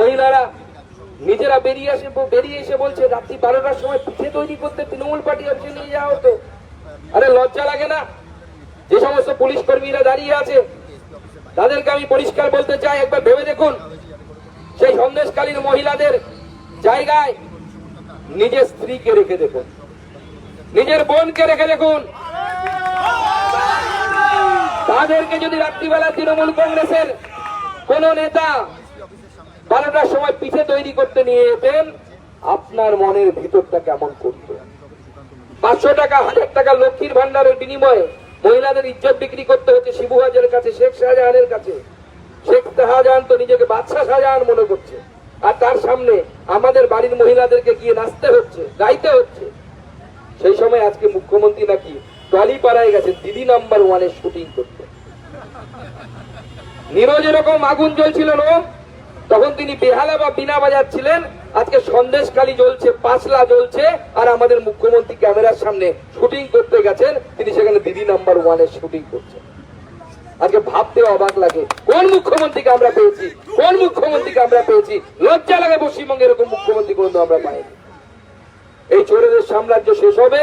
মহিলারা নিজেরা বেরিয়ে আসে, বেরিয়ে এসে বলছে, রাত্রি বারোটার সময় পিঠে তৈরি করতে তৃণমূল পার্টি অফিসে নিয়ে যাওয়া হতো। আরে লজ্জা লাগে না? যে সমস্ত পুলিশ কর্মীরা দাঁড়িয়ে আছে, তাদেরকে আমি পরিষ্কার বলতে চাই, একবার ভেবে দেখুন। সেই সন্দেশকালীন মহিলাদের জায়গায় নিজের স্ত্রীকে রেখে দেখুন। নিজের বোনকে রেখে দেখুন। তাদেরকে যদি রাত্রিবেলা তৃণমূল কংগ্রেসের কোন নেতা বারোটার সময় পিঠে তৈরি করতে নিয়ে যেতেন আপনার মনের ভিতরটা কেমন করত? পাঁচশো টাকা, হাজার টাকা লক্ষ্মীর ভান্ডারের বিনিময়ে মহিলাদের ইজ্জত বিক্রি করতে হচ্ছে শিবু হাজারের কাছে, শেখ শাহজাহানের কাছে। শেখ শাহজাহান তো নিজেকে বাদশাহ শাহজাহান মনে করছে। আর তার সামনে আমাদের বাড়ির মহিলাদেরকে গিয়ে নাচতে হচ্ছে, গাইতে হচ্ছে। সেই সময় আজকে মুখ্যমন্ত্রী নাকি টলিপাড়ায় গেছে, দিদি নাম্বার ওয়ানের শুটিং করতে। নিরোজ এরকম আগুন জ্বলছিল না? তখন তিনি বেহালা বা বিনা বাজাচ্ছিলেন। আজকে সন্দেশকালী জ্বলছে, পাঁচলা জ্বলছে, আর আমাদের মুখ্যমন্ত্রী ক্যামেরার সামনে শুটিং করতে গেছেন। তিনি সেখানে দিদি নাম্বার ওয়ানের শুটিং করছেন। আজকে ভাবতে অবাক লাগে, কোন মুখ্যমন্ত্রীকে আমরা পেয়েছি? কোন মুখ্যমন্ত্রীকে আমরা পেয়েছি? লজ্জা লাগে পশ্চিমবঙ্গে এরকম মুখ্যমন্ত্রী কিন্তু আমরা পাইনি। এই চোরেদের সাম্রাজ্য শেষ হবে।